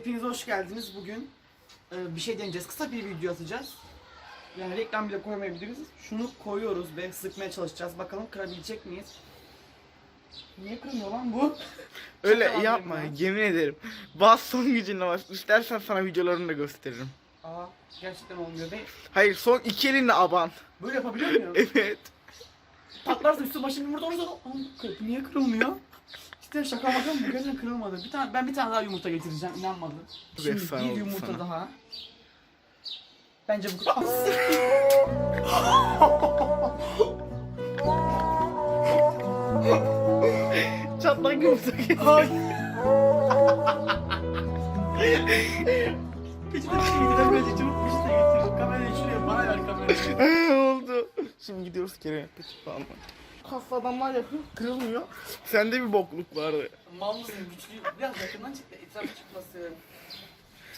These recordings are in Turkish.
Hepiniz hoş geldiniz. Bugün e, bir şey deneyeceğiz. Kısa bir video atacağız. Yani reklam bile koymayabiliriz. Şunu koyuyoruz ve sıkmaya çalışacağız. Bakalım kırabilecek miyiz? Niye kırmıyor lan bu? Öyle Şaka yapma yemin ederim. Bas son gücünle bas. İstersen sana videolarını da gösteririm. Aa gerçekten olmuyor. Ve Hayır son iki elinle aban. böyle yapabiliyor muyum? Evet. Patlarsa üstü başım yumurta olursa niye kırılmıyor? İşte şaka bakın bu gerçekten kırılmadı. Bir tane ben bir tane daha yumurta getireceğim. inanmadım. Çok Şimdi bir oldu yumurta sana. daha. Bence bu Çatlak yumurta Ay. Hiçbir şey gidemedi. Çabuk bir şey getir. Kamerayı şuraya bana ver kamerayı. oldu. Şimdi gidiyoruz Kerem'e peki falan. Kaslı adamlar yapıyor kırılmıyor. Sende bir bokluk vardı. Mal mısın güçlü? Biraz yakından çık da etrafı çıkması.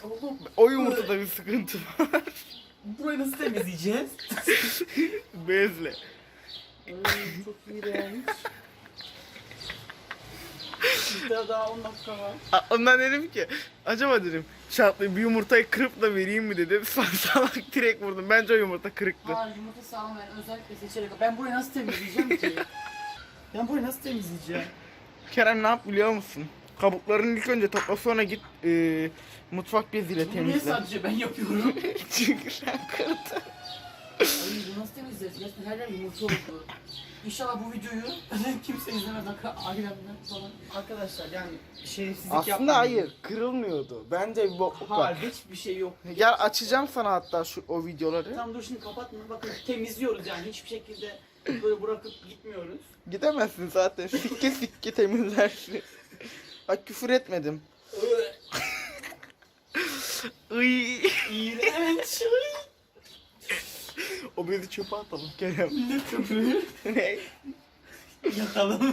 Oğlum O yumurtada bir sıkıntı var. burayı nasıl temizleyeceğiz? Bezle. Ay çok iğrenç. Bir daha 10 dakika var. A- Ondan dedim ki acaba dedim şartlı bir yumurtayı kırıp da vereyim mi dedim. Sen salak direkt vurdum. Bence o yumurta kırıktı. Hayır yumurta sağlam ben özellikle seçerek. Ben burayı nasıl temizleyeceğim ki? Ben burayı nasıl temizleyeceğim? Kerem ne yap biliyor musun? Kabuklarını ilk önce topla sonra git e, mutfak beziyle Bunu niye temizle. sadece ben yapıyorum? Çünkü sen kırdın. Ay bu nasıl temizleyeceğiz? Gerçekten her yer yumurta oldu. İnşallah bu videoyu kimse izlemez ailemden falan. Arkadaşlar yani şerefsizlik Aslında yapmayın. hayır kırılmıyordu. Bence bir bokluk var. Hayır hiçbir şey yok. Gel açacağım sana hatta şu o videoları. Tamam dur şimdi kapatma. Bakın temizliyoruz yani hiçbir şekilde böyle bırakıp gitmiyoruz. Gidemezsin zaten. Sikke sikke temizlersin. Bak küfür etmedim. Iy. İğrenç. O bezi çöpe atalım Kerem. Ne köpüğü? ne? Yakalım.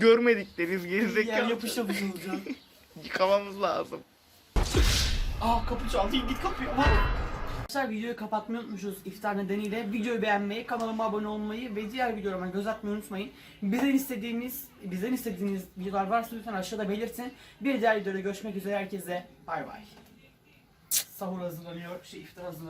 Görmedik deniz Yer gerizekalı. yapış yapış olacak. Yıkamamız lazım. Aa kapı çaldı. Git kapıya. Bak. Arkadaşlar videoyu kapatmayı unutmuşuz iftar nedeniyle. Videoyu beğenmeyi, kanalıma abone olmayı ve diğer videolarıma göz atmayı unutmayın. Bizden istediğiniz, bizden istediğiniz videolar varsa lütfen aşağıda belirtin. Bir diğer videoda görüşmek üzere herkese. Bay bay. Sahur hazırlanıyor, şey iftar hazırlanıyor.